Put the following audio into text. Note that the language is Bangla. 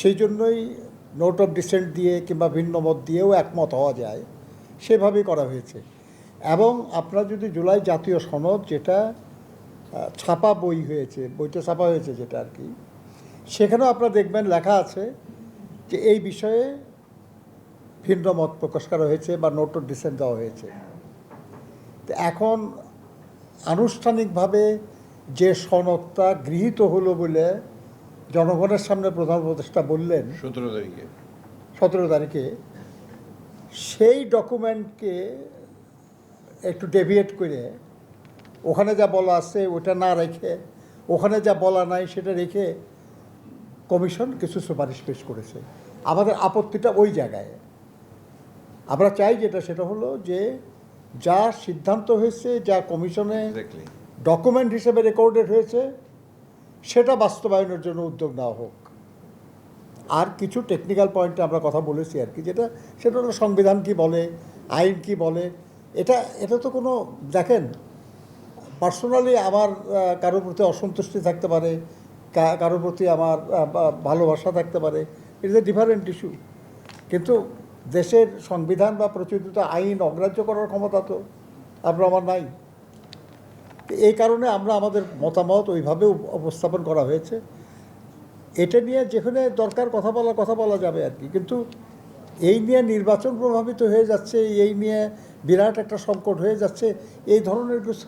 সেই জন্যই নোট অফ ডিসেন্ট দিয়ে কিংবা ভিন্ন মত দিয়েও একমত হওয়া যায়। সেভাবেই করা হয়েছে। এবং আপনার যদি জুলাই জাতীয় সনদ যেটা ছাপা বই হয়েছে বইটা ছাপা হয়েছে যেটা আর কি, সেখানেও আপনারা দেখবেন লেখা আছে যে এই বিষয়ে ভিন্ন মত প্রকাশ করা হয়েছে বা নোট অফ ডিসেন্ট দেওয়া হয়েছে। তো এখন আনুষ্ঠানিকভাবে যে সনদটা গৃহীত হলো বলে জনগণের সামনে প্রধান উপদেষ্টা বললেন সতেরো তারিখে। সতেরো তারিখে সেই ডকুমেন্টকে একটু ডেভিয়েট করে ওখানে যা বলা আছে ওটা না রেখে ওখানে যা বলা নাই সেটা রেখে কমিশন কিছু সুপারিশ পেশ করেছে। আমাদের আপত্তিটা ওই জায়গায়। আমরা চাই যেটা সেটা হলো যে যা সিদ্ধান্ত হয়েছে যা কমিশনে ডকুমেন্ট হিসেবে রেকর্ডেড হয়েছে সেটা বাস্তবায়নের জন্য উদ্যোগ নেওয়া হোক। আর কিছু টেকনিক্যাল পয়েন্টে আমরা কথা বলেছি আর কি, যেটা সেটা হলো সংবিধান কি বলে, আইন কি বলে, এটা এটা তো কোনো, দেখেন পার্সোনালি আমার কারোর প্রতি অসন্তুষ্টি থাকতে পারে কারোর প্রতি আমার ভালোবাসা থাকতে পারে it is a different issue কিন্তু দেশের সংবিধান বা প্রচলিত আইন অগ্রাহ্য করার ক্ষমতা তো আপনার আমার নাই। এই কারণে আমরা আমাদের মতামত ওইভাবে উপস্থাপন করা হয়েছে। এটা নিয়ে যেখানে দরকার কথা বলা কথা বলা যাবে আর কি। কিন্তু এই নিয়ে নির্বাচন প্রভাবিত হয়ে যাচ্ছে, এই নিয়ে বিরাট একটা সংকট হয়ে যাচ্ছে, এই ধরনের কিছু